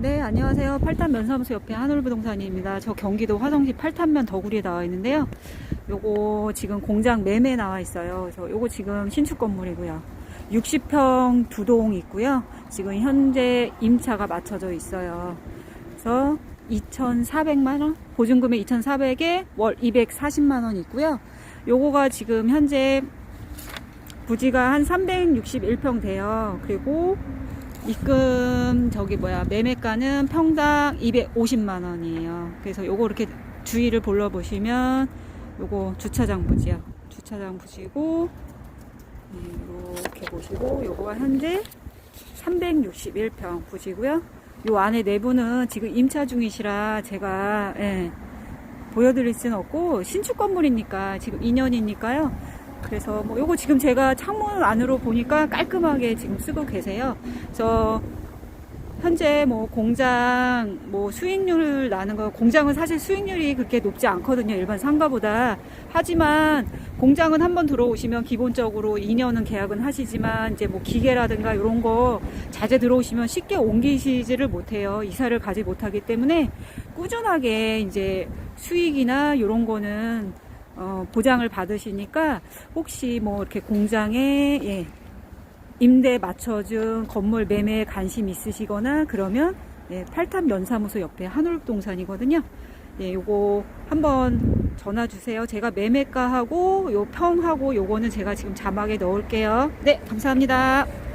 네, 안녕하세요. 팔탄 면사무소 옆에 한올부동산입니다. 저 경기도 화성시 팔탄면 더구리에 나와 있는데요. 요거 지금 공장 매매 나와 있어요. 그래서 요거 지금 신축 건물이고요. 60평 두 동 있고요. 지금 현재 임차가 맞춰져 있어요. 그래서 2,400만원? 보증금액 2,400에 월 240만원 있고요. 요거가 지금 현재 부지가 한 361평 돼요. 그리고 입금 저기 뭐야 매매가는 평당 250만 원이에요. 그래서 요거 이렇게 주위를 볼러 보시면 요거 주차장 부지요. 주차장 부지고 네, 이렇게 보시고 요거가 현재 361평 부지고요. 요 안에 내부는 지금 임차 중이시라 제가 예, 보여드릴 수는 없고 신축 건물이니까 지금 2년이니까요. 그래서 뭐 요거 지금 제가 창문 안으로 보니까 깔끔하게 지금 쓰고 계세요. 그래서 현재 뭐 공장 뭐 수익률 나는 거 공장은 사실 수익률이 그렇게 높지 않거든요. 일반 상가보다. 하지만 공장은 한번 들어오시면 기본적으로 2년은 계약은 하시지만 이제 뭐 기계라든가 이런 거 자재 들어오시면 쉽게 옮기시지를 못해요. 이사를 가지 못하기 때문에 꾸준하게 이제 수익이나 이런 거는 어, 보장을 받으시니까 혹시 뭐 이렇게 공장에 예, 임대 맞춰준 건물 매매에 관심 있으시거나 그러면 예, 팔탄 면사무소 옆에 한울동산이거든요. 예, 요거 한번 전화 주세요. 제가 매매가하고 요 평하고 요거는 제가 지금 자막에 넣을게요. 네, 감사합니다.